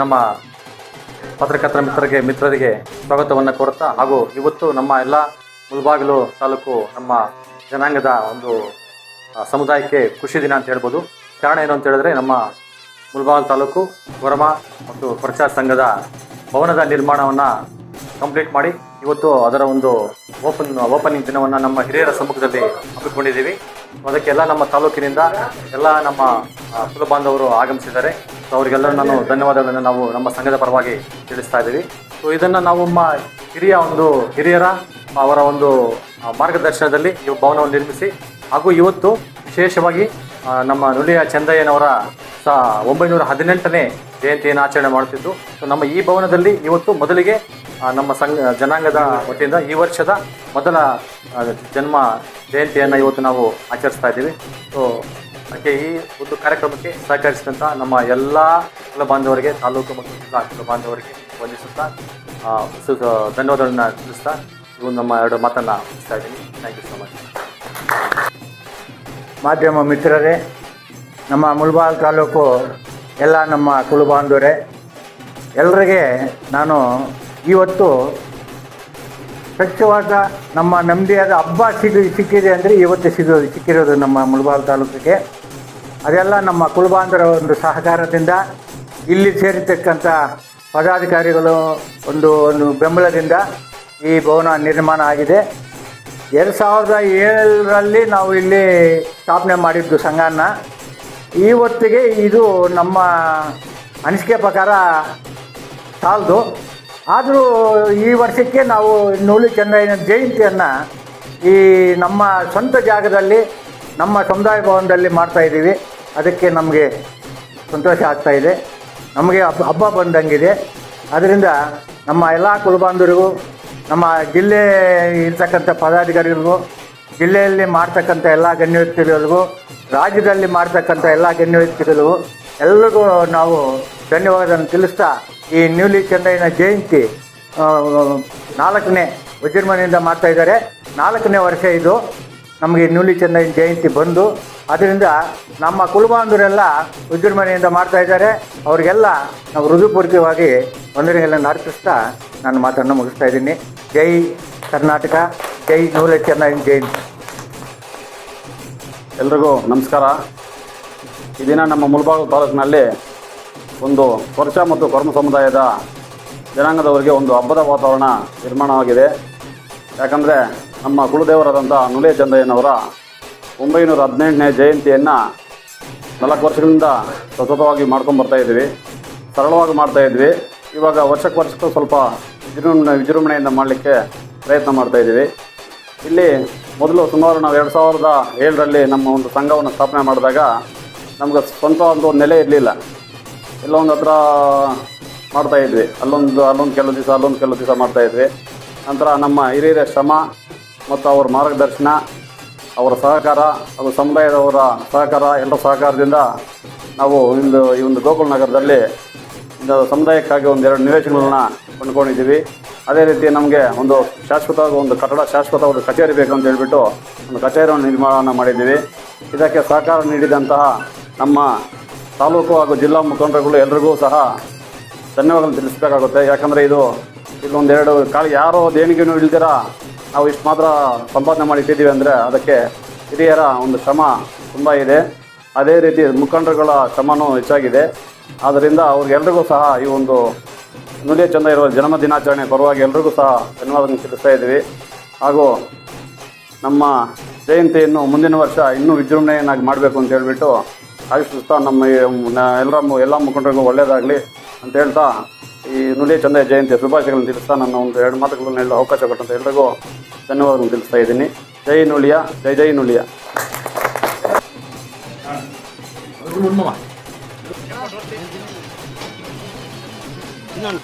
ನಮ್ಮ ಪತ್ರಕರ್ತರ ಮಿತ್ರರಿಗೆ ಮಿತ್ರರಿಗೆ ಸ್ವಾಗತವನ್ನು ಕೋರುತ್ತಾ ಹಾಗೂ ಇವತ್ತು ನಮ್ಮ ಎಲ್ಲ ಮುಲ್ಬಾಗಿಲು ತಾಲೂಕು ನಮ್ಮ ಜನಾಂಗದ ಒಂದು ಸಮುದಾಯಕ್ಕೆ ಖುಷಿ ದಿನ ಅಂತ ಹೇಳ್ಬೋದು. ಕಾರಣ ಏನು ಅಂತ ಹೇಳಿದ್ರೆ ನಮ್ಮ ಮುಲ್ಬಾಲ್ ತಾಲೂಕು ಗೊರಮ ಮತ್ತು ಪ್ರಚಾರ ಸಂಘದ ಭವನದ ನಿರ್ಮಾಣವನ್ನು ಕಂಪ್ಲೀಟ್ ಮಾಡಿ ಇವತ್ತು ಅದರ ಒಂದು ಓಪನ್ ಓಪನಿಂಗ್ ದಿನವನ್ನು ನಮ್ಮ ಹಿರಿಯರ ಸಮ್ಮುಖದಲ್ಲಿ ಹಮ್ಮಿಕೊಂಡಿದ್ದೀವಿ. ಅದಕ್ಕೆಲ್ಲ ನಮ್ಮ ತಾಲೂಕಿನಿಂದ ಎಲ್ಲ ನಮ್ಮ ಕುಲ ಬಾಂಧವರು ಆಗಮಿಸಿದ್ದಾರೆ. ಸೊ ಅವರಿಗೆಲ್ಲರೂ ನಾನು ಧನ್ಯವಾದಗಳನ್ನು ನಾವು ನಮ್ಮ ಸಂಘದ ಪರವಾಗಿ ತಿಳಿಸ್ತಾ ಇದ್ದೀವಿ. ಸೊ ಇದನ್ನು ನಾವು ನಮ್ಮ ಹಿರಿಯ ಒಂದು ಹಿರಿಯರ, ಅವರ ಒಂದು ಮಾರ್ಗದರ್ಶನದಲ್ಲಿ ಈ ಭವನವನ್ನು ನಿರ್ಮಿಸಿ ಹಾಗೂ ಇವತ್ತು ವಿಶೇಷವಾಗಿ ನಮ್ಮ ನುಲಿಯ ಚಂದಯ್ಯನವರ, ಸ, ಒಂಬೈನೂರ ಹದಿನೆಂಟನೇ ಜಯಂತಿಯನ್ನು ಆಚರಣೆ ಮಾಡುತ್ತಿದ್ದು, ಸೊ, ನಮ್ಮ ಈ ಭವನದಲ್ಲಿ ಇವತ್ತು ಮೊದಲಿಗೆ ನಮ್ಮ ಸಂಘ, ಜನಾಂಗದ ವತಿಯಿಂದ ಈ ವರ್ಷದ ಮೊದಲ ಜನ್ಮ ಜಯಂತಿಯನ್ನು ಇವತ್ತು ನಾವು ಆಚರಿಸ್ತಾ ಇದ್ದೀವಿ. ಸೊ, ಅದಕ್ಕೆ ಈ ಒಂದು ಕಾರ್ಯಕ್ರಮಕ್ಕೆ ಸಹಕರಿಸಿದಂಥ ನಮ್ಮ ಎಲ್ಲ ಕುಲ ಬಾಂಧವರಿಗೆ, ತಾಲೂಕು ಮತ್ತು ಜಿಲ್ಲಾ ಕುಲ ಬಾಂಧವರಿಗೆ ವಂದಿಸುತ್ತಾ ಧನ್ಯವಾದಗಳನ್ನ ತಿಳಿಸ್ತಾ ಇವು ನಮ್ಮ ಎರಡು ಮಾತನ್ನು ಮುಗಿಸ್ತಾ ಇದ್ದೀನಿ. ಥ್ಯಾಂಕ್ ಯು ಸೊ ಮಚ್ ಮಾಧ್ಯಮ ಮಿತ್ರರೇ, ನಮ್ಮ ಮುಲ್ಬಾಲ್ ತಾಲೂಕು ಎಲ್ಲ ನಮ್ಮ ಕುಲಬಾಂಧವರೇ ಎಲ್ಲರಿಗೆ ನಾನು ಇವತ್ತು ಸ್ವಚ್ಛವಾದ ನಮ್ಮ ನೆಮ್ಮದಿಯಾದ ಹಬ್ಬ ಸಿಗ, ಸಿಕ್ಕಿದೆ ಅಂದರೆ ಇವತ್ತು ಸಿಗೋದು ಸಿಕ್ಕಿರೋದು ನಮ್ಮ ಮುಳಬಾಲ್ ತಾಲೂಕಿಗೆ. ಅದೆಲ್ಲ ನಮ್ಮ ಕುಲಬಾಂಧವರ ಒಂದು ಸಹಕಾರದಿಂದ, ಇಲ್ಲಿ ಸೇರಿರ್ತಕ್ಕಂಥ ಪದಾಧಿಕಾರಿಗಳು ಒಂದು ಒಂದು ಬೆಂಬಲದಿಂದ ಈ ಭವನ ನಿರ್ಮಾಣ ಆಗಿದೆ. ಎರಡು ಸಾವಿರದ ಏಳರಲ್ಲಿ ನಾವು ಇಲ್ಲಿ ಸ್ಥಾಪನೆ ಮಾಡಿದ್ದು ಸಂಘನ. ಹೊತ್ತಿಗೆ ಇದು ನಮ್ಮ ಅನಿಸಿಕೆ ಪ್ರಕಾರ ಸಾಲದು ಆದರೂ ಈ ವರ್ಷಕ್ಕೆ ನಾವು ನೂಲಿ ಚಂದ್ರಯ್ಯನ ಜಯಂತಿಯನ್ನು ಈ ನಮ್ಮ ಸ್ವಂತ ಜಾಗದಲ್ಲಿ, ನಮ್ಮ ಸಮುದಾಯ ಭವನದಲ್ಲಿ ಮಾಡ್ತಾ ಇದ್ದೀವಿ. ಅದಕ್ಕೆ ನಮಗೆ ಸಂತೋಷ ಆಗ್ತಾ ಇದೆ. ನಮಗೆ ಹಬ್ಬ ಹಬ್ಬ ಬಂದಂಗಿದೆ. ಅದರಿಂದ ನಮ್ಮ ಎಲ್ಲ ಕುಲಬಾಂಧವರಿಗೂ ನಮ್ಮ ಜಿಲ್ಲೆ ಇರ್ತಕ್ಕಂಥ ಪದಾಧಿಕಾರಿಗಳಿಗೂ, ಜಿಲ್ಲೆಯಲ್ಲಿ ಮಾಡ್ತಕ್ಕಂಥ ಎಲ್ಲ ಗಣ್ಯ ವ್ಯಕ್ತಿಗಳಿಗೂ ರಾಜ್ಯದಲ್ಲಿ ಮಾಡ್ತಕ್ಕಂಥ ಎಲ್ಲ ಗಣ್ಯ ವ್ಯಕ್ತಿಗಳಿಗೂ ಎಲ್ಲರಿಗೂ ನಾವು ಧನ್ಯವಾದವನ್ನು ತಿಳಿಸ್ತಾ, ಈ ನ್ಯೂಲಿ ಚೆನ್ನೈನ ಜಯಂತಿ ನಾಲ್ಕನೇ ವಿಜೃಂಭಣೆಯಿಂದ ಮಾಡ್ತಾ ಇದ್ದಾರೆ. ನಾಲ್ಕನೇ ವರ್ಷ ಇದು. ನಮಗೆ ನ್ಯೂಲಿ ಚೆನ್ನೈನ ಜಯಂತಿ ಬಂದು, ಅದರಿಂದ ನಮ್ಮ ಕುಲಬಾಂಧವರೆಲ್ಲ ವಿಜೃಂಭಣೆಯಿಂದ ಮಾಡ್ತಾ ಇದ್ದಾರೆ. ಅವರಿಗೆಲ್ಲ ನಾವು ಹೃದಯಪೂರ್ವಕವಾಗಿ ವಂದನೆಗಳನ್ನು ಅರ್ಪಿಸ್ತಾ ನನ್ನ ಮಾತನ್ನು ಮುಗಿಸ್ತಾ ಇದ್ದೀನಿ. ಜೈ ಕರ್ನಾಟಕ, ಜೈ ನ್ಯೂಲಿ ಚೆನ್ನೈ ಜಯಂತಿ ಎಲ್ರಿಗೂ ನಮಸ್ಕಾರ. ಈ ದಿನ ನಮ್ಮ ಮುಳಬಾಗಿಲು ತಾಲೂಕಿನಲ್ಲಿ ಒಂದು ವರ್ಷ ಮತ್ತು ಕರ್ಮ ಸಮುದಾಯದ ಜನಾಂಗದವರಿಗೆ ಒಂದು ಹಬ್ಬದ ವಾತಾವರಣ ನಿರ್ಮಾಣವಾಗಿದೆ. ಯಾಕಂದರೆ ನಮ್ಮ ಕುಲದೇವರಾದಂಥ ನುಲೆ ಚಂದಯ್ಯನವರ ಒಂಬೈನೂರ ಹದಿನೆಂಟನೇ ಜಯಂತಿಯನ್ನು ನಾಲ್ಕು ವರ್ಷಗಳಿಂದ ಸತತವಾಗಿ ಮಾಡ್ಕೊಂಡು ಬರ್ತಾ ಇದ್ದೀವಿ. ಸರಳವಾಗಿ ಮಾಡ್ತಾ ಇದ್ವಿ ಇವಾಗ ವರ್ಷಕ್ಕೆ ವರ್ಷಕ್ಕೂ ಸ್ವಲ್ಪ ವಿಜೃಂಭಣೆ, ವಿಜೃಂಭಣೆಯಿಂದ ಮಾಡಲಿಕ್ಕೆ ಪ್ರಯತ್ನ ಮಾಡ್ತಾ ಇದ್ದೀವಿ. ಇಲ್ಲಿ ಮೊದಲು ಸುಮಾರು ನಾವು ಎರಡು ಸಾವಿರದ ಏಳರಲ್ಲಿ ನಮ್ಮ ಒಂದು ಸಂಘವನ್ನು ಸ್ಥಾಪನೆ ಮಾಡಿದಾಗ ನಮ್ಗೆ ಸ್ವಂತ ಒಂದು ನೆಲೆ ಇರಲಿಲ್ಲ. ಎಲ್ಲೊಂದು ಹತ್ರ ಮಾಡ್ತಾ ಇದ್ವಿ. ಅಲ್ಲೊಂದು ಅಲ್ಲೊಂದು ಕೆಲವು ದಿವಸ, ಅಲ್ಲೊಂದು ಕೆಲವು ದಿವಸ ಮಾಡ್ತಾ ಇದ್ವಿ. ನಂತರ ನಮ್ಮ ಹಿರಿಯರ ಶ್ರಮ ಮತ್ತು ಅವರ ಮಾರ್ಗದರ್ಶನ, ಅವರ ಸಹಕಾರ ಹಾಗೂ ಸಮುದಾಯದವರ ಸಹಕಾರ, ಎಲ್ಲರ ಸಹಕಾರದಿಂದ ನಾವು ಇಂದು ಈ ಒಂದು ಗೋಕುಲ್ ನಗರದಲ್ಲಿ ಸಮುದಾಯಕ್ಕಾಗಿ ಒಂದೆರಡು ನಿವೇಶನಗಳನ್ನ ಕೊಂಡ್ಕೊಂಡಿದ್ದೀವಿ. ಅದೇ ರೀತಿ ನಮಗೆ ಒಂದು ಶಾಶ್ವತವಾದ ಒಂದು ಕಟ್ಟಡ ಶಾಶ್ವತ ಒಂದು ಕಚೇರಿ ಬೇಕು ಅಂತ ಹೇಳಿಬಿಟ್ಟು ಒಂದು ಕಚೇರಿಯನ್ನು ನಿರ್ಮಾಣವನ್ನು ಮಾಡಿದ್ದೀವಿ. ಇದಕ್ಕೆ ಸಹಕಾರ ನೀಡಿದಂತಹ ನಮ್ಮ ತಾಲೂಕು ಹಾಗೂ ಜಿಲ್ಲಾ ಮುಖಂಡರುಗಳು ಎಲ್ರಿಗೂ ಸಹ ಧನ್ಯವಾದಗಳನ್ನು ತಿಳಿಸಬೇಕಾಗುತ್ತೆ. ಯಾಕಂದರೆ ಇದು ಇದೊಂದೆರಡು ಕಾಳು ಯಾರೋ ದೇಣಿಗೆನೂ ಇಲ್ದಿರ ನಾವು ಇಷ್ಟು ಮಾತ್ರ ಸಂಪಾದನೆ ಮಾಡಿ ಇಟ್ಟಿದ್ದೀವಿ ಅಂದರೆ ಅದಕ್ಕೆ ಹಿರಿಯರ ಒಂದು ಶ್ರಮ ತುಂಬ ಇದೆ. ಅದೇ ರೀತಿ ಮುಖಂಡರುಗಳ ಶ್ರಮನೂ ಹೆಚ್ಚಾಗಿದೆ. ಆದ್ದರಿಂದ ಅವ್ರಿಗೆಲ್ರಿಗೂ ಸಹ ಈ ಒಂದು ನುಡಿಯ ಚಂದ ಇರುವ ಜನ್ಮ ದಿನಾಚರಣೆ ಪರವಾಗಿ ಎಲ್ರಿಗೂ ಸಹ ಧನ್ಯವಾದ ತಿಳಿಸ್ತಾ ಇದ್ದೀವಿ. ಹಾಗೂ ನಮ್ಮ ಜಯಂತಿಯನ್ನು ಮುಂದಿನ ವರ್ಷ ಇನ್ನೂ ವಿಜೃಂಭಣೆಯನ್ನಾಗಿ ಮಾಡಬೇಕು ಅಂತ ಹೇಳ್ಬಿಟ್ಟು ಆಯುಷ್ತಾ ನಮ್ಮ ಮು- ಎಲ್ಲ ಮುಖಂಡರಿಗೂ ಒಳ್ಳೆಯದಾಗಲಿ ಅಂತ ಹೇಳ್ತಾ ಈ ನುಡಿಯ ಚಂದ ಜಯಂತಿಯ ಶುಭಾಶಯಗಳನ್ನು ತಿಳಿಸ್ತಾ ನನ್ನ ಒಂದು ಎರಡು ಮಾತುಗಳನ್ನು ಹೇಳಲು ಅವಕಾಶ ಕೊಟ್ಟಂತ ಎಲ್ರಿಗೂ ಧನ್ಯವಾದಗಳನ್ನು ತಿಳಿಸ್ತಾ ಇದ್ದೀನಿ. ಜೈ ನುಳಿಯ, ಜೈ ಜೈ turno más. No, no.